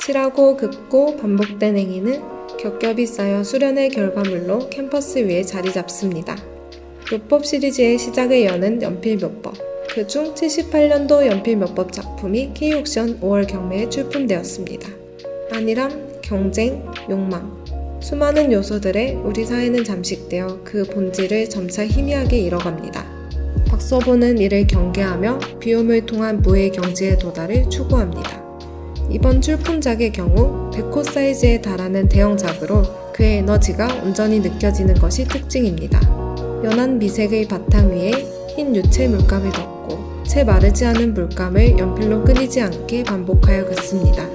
칠하고 긋고 반복된 행위는 겹겹이 쌓여 수련의 결과물로 캠퍼스 위에 자리 잡습니다. 묘법 시리즈의 시작을 여는 연필 묘법. 그중 78년도 연필 묘법 작품이 K옥션 5월 경매에 출품되었습니다. 안일함, 경쟁, 욕망. 수많은 요소들에 우리 사회는 잠식되어 그 본질을 점차 희미하게 잃어갑니다. 박서보는 이를 경계하며 비움을 통한 무의 경지에 도달을 추구합니다. 이번 출품작의 경우 100호 사이즈에 달하는 대형작으로 그의 에너지가 온전히 느껴지는 것이 특징입니다. 연한 미색의 바탕 위에 흰 유채 물감을 덮고 채 마르지 않은 물감을 연필로 끊이지 않게 반복하여 긋습니다.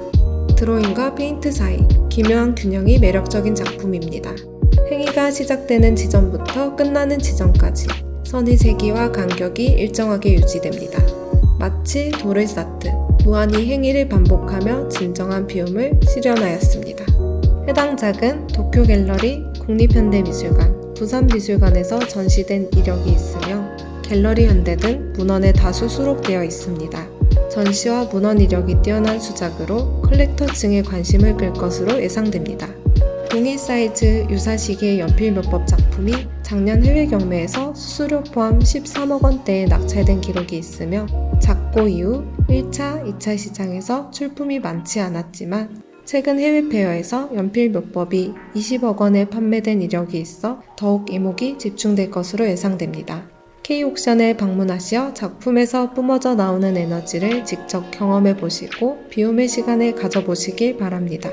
드로잉과 페인트 사이 기묘한 균형이 매력적인 작품입니다. 행위가 시작되는 지점부터 끝나는 지점까지 선의 세기와 간격이 일정하게 유지됩니다. 마치 돌을 쌓듯 무한히 행위를 반복하며 진정한 비움을 실현하였습니다. 해당 작은 도쿄 갤러리, 국립현대미술관, 부산미술관에서 전시된 이력이 있으며 갤러리 현대 등 문헌에 다수 수록되어 있습니다. 전시와 문헌 이력이 뛰어난 수작으로 컬렉터층의 관심을 끌 것으로 예상됩니다. 동일 사이즈 유사시기의 연필 묘법 작품이 작년 해외 경매에서 수수료 포함 13억 원대에 낙찰된 기록이 있으며 작고 이후 1차, 2차 시장에서 출품이 많지 않았지만 최근 해외 페어에서 연필 묘법이 20억 원에 판매된 이력이 있어 더욱 이목이 집중될 것으로 예상됩니다. K옥션에 방문하시어 작품에서 뿜어져 나오는 에너지를 직접 경험해 보시고 비움의 시간을 가져보시길 바랍니다.